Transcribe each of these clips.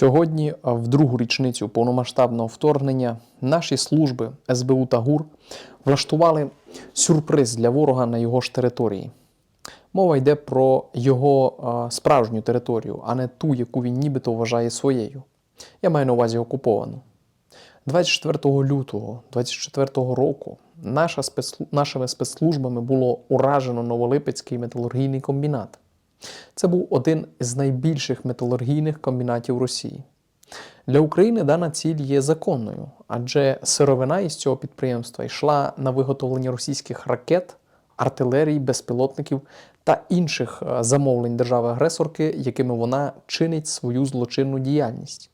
Сьогодні, в другу річницю повномасштабного вторгнення, наші служби СБУ та ГУР влаштували сюрприз для ворога на його ж території. Мова йде про його справжню територію, а не ту, яку він нібито вважає своєю. Я маю на увазі окуповану. 24 лютого 24 року наша спецслу- нашими спецслужбами було уражено Новолипецький металургійний комбінат. Це був один з найбільших металургійних комбінатів Росії. Для України дана ціль є законною, адже сировина із цього підприємства йшла на виготовлення російських ракет, артилерії, безпілотників та інших е, замовлень держави-агресорки, якими вона чинить свою злочинну діяльність.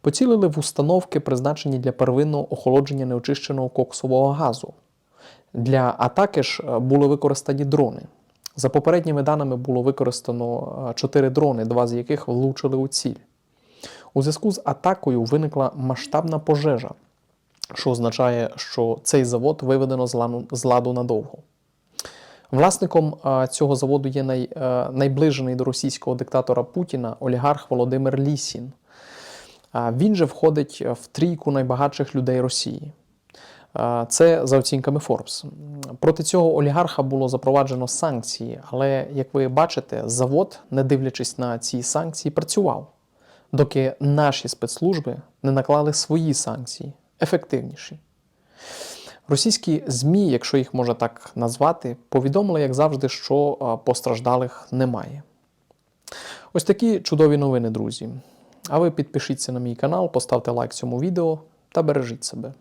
Поцілили в установки, призначені для первинного охолодження неочищеного коксового газу. Для атаки ж е, були використані дрони. За попередніми даними було використано е, чотири дрони, два з яких влучили у ціль. У зв'язку з атакою виникла масштабна пожежа, що означає, що цей завод виведено з ладу, надовго. Власником е, цього заводу є най, е, найближений до російського диктатора Путіна олігарх Володимир Лісін. Він же входить в трійку найбагатших людей Росії. Це за оцінками Forbes. Проти цього олігарха було запроваджено санкції, але, як ви бачите, завод, не дивлячись на ці санкції, працював, доки наші спецслужби не наклали свої санкції, ефективніші. Російські ЗМІ, якщо їх можна так назвати, повідомили, як завжди, що постраждалих немає. Ось такі чудові новини, друзі. А ви підпишіться на мій канал, поставте лайк цьому відео та бережіть себе.